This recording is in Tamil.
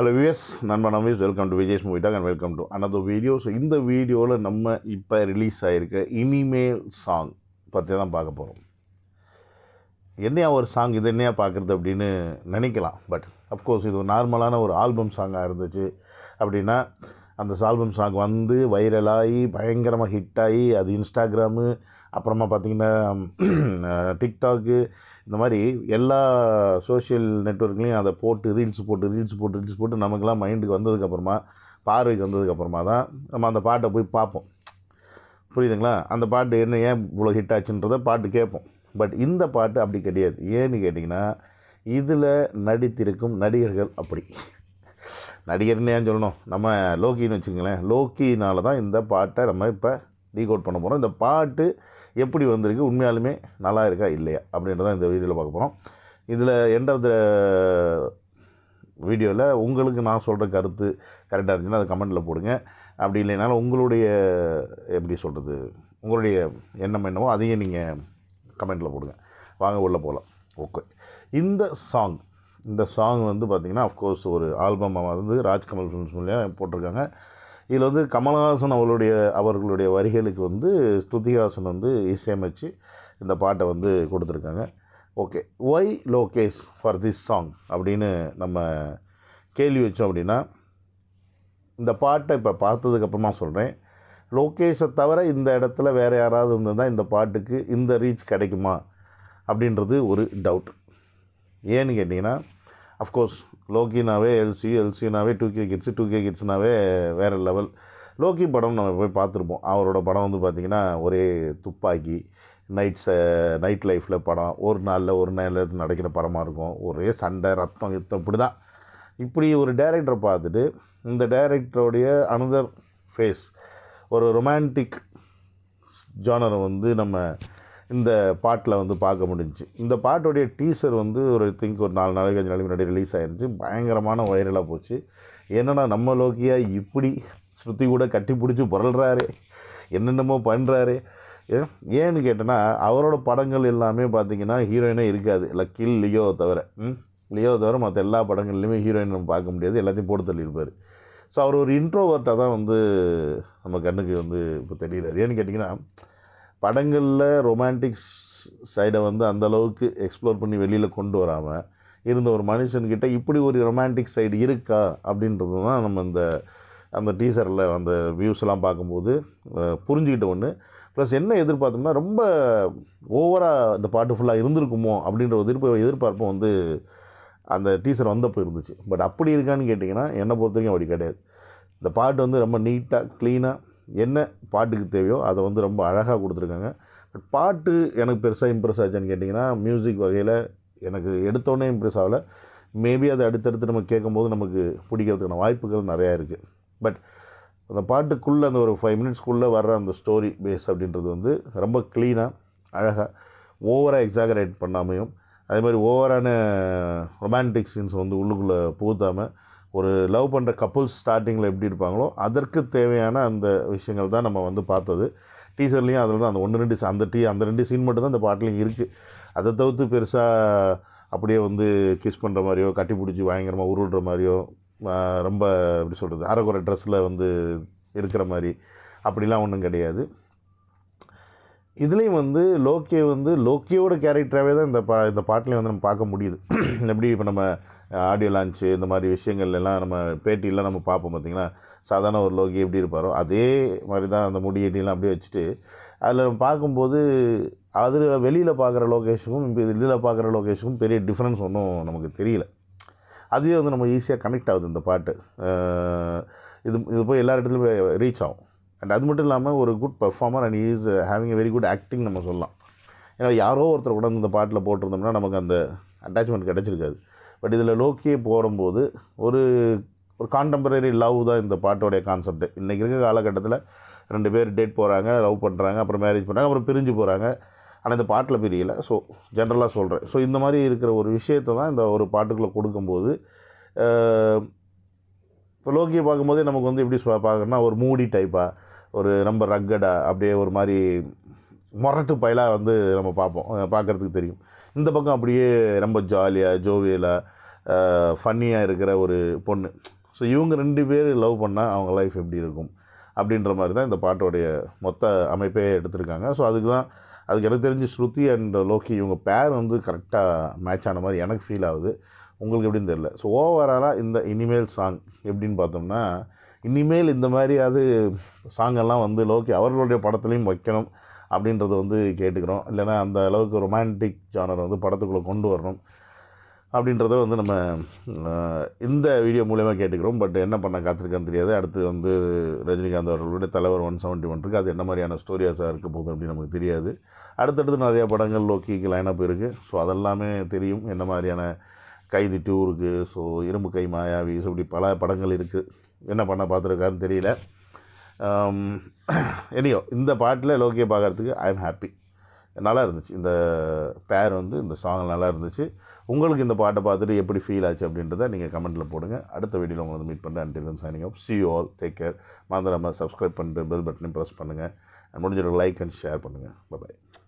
ஹலோ விஎஸ் நண்பன் நம்பீஸ் welcome to Vijesh movie talk and welcome to another video so இந்த வீடியோவில் நம்ம இப்போ ரிலீஸ் ஆகிருக்க இனிமேல் சாங் பற்றி தான் பார்க்க போகிறோம் என்னையா ஒரு சாங் இது என்னையா பார்க்குறது அப்படின்னு நினைக்கலாம். பட் அஃப்கோர்ஸ் இது ஒரு நார்மலான ஒரு ஆல்பம் சாங்காக இருந்துச்சு அப்படின்னா அந்த ஆல்பம் சாங் வந்து வைரலாகி பயங்கரமாக ஹிட் ஆகி அது இன்ஸ்டாகிராமு அப்புறமா பார்த்திங்கன்னா டிக்டாக்கு இந்த மாதிரி எல்லா சோஷியல் நெட்ஒர்க்லேயும் அதை போட்டு ரீல்ஸ் போட்டு ரீல்ஸ் போட்டு ரீல்ஸ் போட்டு நமக்கெல்லாம் மைண்டுக்கு வந்ததுக்கப்புறமா பார்வைக்கு வந்ததுக்கப்புறமா தான் நம்ம அந்த பாட்டை போய் பார்ப்போம். புரியுதுங்களா? அந்த பாட்டு என்ன ஏன் இவ்வளோ ஹிட் ஆச்சுன்றதை பாட்டு கேட்போம். பட் இந்த பாட்டு அப்படி கிடையாது. ஏன்னு கேட்டிங்கன்னா இதில் நடித்திருக்கும் நடிகர்கள் அப்படி. நடிகர்னு சொல்லணும். நம்ம லோக்கின்னு வச்சுக்கங்களேன். லோக்கினால தான் இந்த பாட்டை நம்ம இப்போ டீகோட் பண்ண போகிறோம் இந்த பாட்டு எப்படி வந்திருக்கு? உண்மையாலுமே நல்லா இருக்கா? இல்லையா? அப்படின்றத இந்த வீடியோவில் பார்க்க போகிறோம் இதில் எண்ட் ஆஃப் த வீடியோவில் உங்களுக்கு நான் சொல்கிற கருத்து கரெக்டாக இருந்துச்சுன்னா அதை கமெண்ட்டில் போடுங்க. அப்படி இல்லைனாலும் உங்களுடைய எப்படி சொல்கிறது உங்களுடைய எண்ணம் என்னவோ அதையும் நீங்கள் கமெண்ட்டில் போடுங்க. வாங்க உள்ளே போகலாம் ஓகே இந்த சாங் இந்த சாங் வந்து பார்த்திங்கன்னா அஃப்கோர்ஸ் ஒரு ஆல்பமாக வந்து ராஜ்கமல் ஃபிலிம்ஸ் மூலியம் போட்டிருக்காங்க. இதில் வந்து கமல்ஹாசன் அவருடைய அவர்களுடைய வரிகளுக்கு வந்து ஸ்ருதிஹாசன் வந்து இசையமைச்சு இந்த பாட்டை வந்து கொடுத்துருக்காங்க. Okay why Lokesh for this song அப்படின்னு நம்ம கேள்வி வச்சோம் அப்படின்னா இந்த பாட்டை இப்போ பார்த்ததுக்கப்புறமா சொல்கிறேன் லோகேஷை தவிர இந்த இடத்துல வேறு யாராவது இருந்திருந்தால் இந்த பாட்டுக்கு இந்த ரீச் கிடைக்குமா? அப்படின்றது ஒரு டவுட் ஏன்னு கேட்டிங்கன்னா அஃப்கோர்ஸ் லோக்கினாவே LC எல்சினாவே two K kids two K கிட்ஸ்னாவே வேறு லெவல் லோக்கி படம் நம்ம போய் பார்த்துருப்போம். அவரோட படம் வந்து பார்த்திங்கன்னா ஒரே துப்பாக்கி நைட்ஸ் நைட் லைஃப்பில் படம். ஒரு நாளில் ஒரு நாளில் நடக்கிற படமாக இருக்கும். ஒரே சண்டை ரத்தம் யுத்தம் இப்படி தான் இப்படி ஒரு டைரக்டரை பார்த்துட்டு இந்த டைரக்டருடைய அனதர் ஃபேஸ் ஒரு ரொமான்டிக் ஜானரை வந்து நம்ம இந்த பாட்டில் வந்து பார்க்க முடிஞ்சுச்சு. இந்த பாட்டுடைய டீசர் வந்து ஒரு திங்க் ஒரு நாலு நாளைக்கு அஞ்சு நாளைக்கு முன்னாடி ரிலீஸ் ஆயிருந்துச்சு. பயங்கரமான வைரலாக போச்சு. என்னன்னா நம்ம லோக்கியா இப்படி ஸ்ருதி கூட கட்டி பிடிச்சி புரள்றாரு. என்னென்னமோ பண்ணுறாரு ஏன்னு கேட்டேன்னா அவரோட படங்கள் எல்லாமே பார்த்தீங்கன்னா ஹீரோயினே இருக்காது. லக்கில் லியோ தவிர. ம் லியோ தவிர மற்ற எல்லா படங்கள்லையுமே ஹீரோயின் நம்ம பார்க்க முடியாது. எல்லாத்தையும் போட்டு தள்ளியிருப்பார். ஸோ அவர் ஒரு இன்ட்ரோவர்ட்டாக தான் வந்து நம்ம கண்ணுக்கு வந்து இப்போ தெரியல ஏன்னு கேட்டிங்கன்னா படங்களில் ரொமான்டிக் சைடை வந்து அந்த அளவுக்கு எக்ஸ்ப்ளோர் பண்ணி வெளியில் கொண்டு வராமல் இருந்த ஒரு மனுஷன்கிட்ட இப்படி ஒரு ரொமான்டிக் சைடு இருக்கா அப்படின்றது தான் நம்ம இந்த அந்த டீசரில் அந்த வியூஸ்லாம் பார்க்கும்போது புரிஞ்சுக்கிட்ட ஒன்று ப்ளஸ் என்ன எதிர்பார்த்தோம்னா ரொம்ப ஓவராக இந்த பாட்டு ஃபுல்லாக இருந்திருக்குமோ அப்படின்ற ஒரு எதிர்ப்பு எதிர்பார்ப்பும் வந்து அந்த டீசர் வந்தப்போ இருந்துச்சு. பட் அப்படி இருக்கான்னு கேட்டிங்கன்னா என்னை பொறுத்த வரைக்கும் அப்படி கிடையாது. இந்த பாட்டு வந்து ரொம்ப நீட்டாக க்ளீனாக என்ன பாட்டுக்கு தேவையோ அதை வந்து ரொம்ப அழகாக கொடுத்துருக்காங்க. பட் பாட்டு எனக்கு பெருசாக இம்ப்ரெஸ் ஆச்சுன்னு கேட்டிங்கன்னா மியூசிக் வகையில் எனக்கு எடுத்தோடனே இம்ப்ரெஸ் ஆகலை. மேபி அதை அடுத்தடுத்து நம்ம கேட்கும்போது நமக்கு பிடிக்கிறதுக்கான வாய்ப்புகள் நிறையா இருக்குது பட் அந்த பாட்டுக்குள்ளே அந்த ஒரு ஃபைவ் மினிட்ஸ்க்குள்ளே வர்ற அந்த ஸ்டோரி பேஸ் அப்படின்றது வந்து ரொம்ப க்ளீனாக அழகாக ஓவராக எக்ஸாகரேட் பண்ணாமையும் அதே மாதிரி ஓவரான ரொமான்டிக் சீன்ஸ் வந்து உள்ளுக்குள்ளே புகுத்தாமல் ஒரு லவ் பண்ணுற கப்புள்ஸ் ஸ்டார்டிங்கில் எப்படி இருப்பாங்களோ அதற்கு தேவையான அந்த விஷயங்கள் தான் நம்ம வந்து பார்த்தது. டீசர்லேயும் அதில் தான் அந்த ஒன்று ரெண்டு அந்த டீ அந்த ரெண்டு சீன் மட்டும் தான் அந்த பாட்டிலையும் இருக்குது அதை தவிர்த்து பெருசாக அப்படியே வந்து கிஸ் பண்ணுற மாதிரியோ கட்டி பிடிச்சி பயங்கரமாக உருள்ற மாதிரியோ ரொம்ப எப்படி சொல்கிறது அரைக்குறை ட்ரெஸ்ஸில் வந்து இருக்கிற மாதிரி அப்படிலாம் ஒன்றும் கிடையாது. இதுலேயும் வந்து லோக்கியை வந்து லோக்கியோட கேரக்டராகவே தான் இந்த பா இந்த பாட்டிலையும் வந்து நம்ம பார்க்க முடியுது. எப்படி இப்போ நம்ம ஆடியோ லான்ச்சு இந்த மாதிரி விஷயங்கள் எல்லாம் நம்ம பேட்டியெல்லாம் நம்ம பார்ப்போம் பார்த்தீங்களா சாதாரண ஒரு லோகி எப்படி இருப்பாரோ அதே மாதிரி தான் அந்த முடியெல்லாம் அப்படியே வச்சுட்டு அதில் நம்ம பார்க்கும்போது அதில் வெளியில் பார்க்குற லொக்கேஷனுக்கும் இப்போ இதில் பார்க்குற லொக்கேஷனுக்கும் பெரிய டிஃப்ரென்ஸ் ஒன்றும் நமக்கு தெரியல. அதுவே வந்து நம்ம ஈஸியாக கனெக்ட் ஆகுது இந்த பாட்டு. இது இது போய் எல்லா இடத்துலையும் ரீச் ஆகும். அண்ட் அது மட்டும் இல்லாமல் ஒரு good performer and is having a very good acting நம்ம சொல்லலாம். ஏன்னா யாரோ ஒருத்தர் கூட இந்த பாட்டில் போட்டிருந்தோம்னா நமக்கு அந்த அட்டாச்மெண்ட் கிடச்சிருக்காது. பட் இதில் லோக்கியே போடும்போது ஒரு ஒரு கான்டெம்பரரி லவ் தான் இந்த பாட்டோடைய கான்செப்ட் இன்றைக்கி இருக்க காலகட்டத்தில் ரெண்டு பேர் டேட் போகிறாங்க லவ் பண்ணுறாங்க அப்புறம் மேரேஜ் பண்ணுறாங்க அப்புறம் பிரிஞ்சு போகிறாங்க ஆனால் இந்த பாட்டில் பிரியலை. ஸோ ஜென்ரலாக சொல்கிறேன் ஸோ இந்த மாதிரி இருக்கிற ஒரு விஷயத்தை தான் இந்த ஒரு பாட்டுக்குள்ளே கொடுக்கும்போது uh, இப்போ லோக்கியை பார்க்கும்போதே நமக்கு வந்து எப்படி பார்க்குறோன்னா பார்க்கணும்னா ஒரு மூடி டைப்பாக ஒரு ரொம்ப ரக்கடாக அப்படியே ஒரு மாதிரி மொரட்டு பயலாக வந்து நம்ம பார்ப்போம். பார்க்குறதுக்கு பார்க்கறதுக்கு தெரியும். இந்த பக்கம் அப்படியே ரொம்ப ஜாலியாக ஜோவியலாக ஃபன்னியாக இருக்கிற ஒரு பொண்ணு. ஸோ இவங்க ரெண்டு பேர் லவ் பண்ணால் அவங்க லைஃப் எப்படி இருக்கும்? அப்படின்ற மாதிரி தான் இந்த பாட்டோடைய மொத்த அமைப்பே எடுத்திருக்காங்க. ஸோ அதுக்கு தான் அதுக்கு எனக்கு தெரிஞ்சு ஸ்ருதி அண்ட் லோக்கி இவங்க பேர் வந்து கரெக்டாக மேட்ச் ஆன மாதிரி எனக்கு ஃபீல் ஆகுது. உங்களுக்கு எப்படின்னு தெரியல. ஸோ ஓவராலாக இந்த இனிமேல் சாங் எப்படின்னு பார்த்தோம்னா இனிமேல் இந்த மாதிரியாவது சாங்கெல்லாம் வந்து லோக்கி அவர்களுடைய படத்துலையும் வைக்கணும் அப்படின்றத வந்து கேட்டுக்கிறோம். இல்லைன்னா அந்த அளவுக்கு ரொமான்டிக் ஜானர் வந்து படத்துக்குள்ளே கொண்டு வரணும் அப்படின்றத வந்து நம்ம இந்த வீடியோ மூலயமா கேட்டுக்கிறோம். பட் என்ன பண்ண காத்திருக்கான்னு தெரியாது. அடுத்து வந்து ரஜினிகாந்த் அவர்களுடைய தலைவர் ஒன் செவன்ட்டி ஒன் இருக்குது அது என்ன மாதிரியான ஸ்டோரியாஸாக இருக்க போகுது அப்படின்னு நமக்கு தெரியாது. அடுத்தடுத்து நிறையா படங்கள் லோக்கிக்கு லைனப் இருக்குது ஸோ அதெல்லாமே தெரியும். என்ன மாதிரியான கைதி டூ இருக்குது ஸோ இரும்பு கை மாயாவி ஸோ இப்படி பல படங்கள் இருக்குது என்ன பண்ண பார்த்துருக்காருன்னு தெரியல. எனியோ இந்த பாட்டில் லோக்கியை பார்க்குறதுக்கு ஐ எம் ஹாப்பி நல்லா இருந்துச்சு. இந்த பேர் வந்து இந்த சாங் நல்லா இருந்துச்சு. உங்களுக்கு இந்த பாட்டை பார்த்துட்டு எப்படி ஃபீல் ஆச்சு அப்படின்றத நீங்கள் கமெண்ட்டில் போடுங்க. அடுத்த வீடியோவில் உங்களை மீட் பண்ணுறேன் until signing off C all take care மறந்துடாமல் சப்ஸ்கிரைப் பண்ணிட்டு பெல் பட்டனையும் ப்ரெஸ் பண்ணுங்கள் முடிஞ்சிடும் லைக் அண்ட் ஷேர் பண்ணுங்கள் பாய்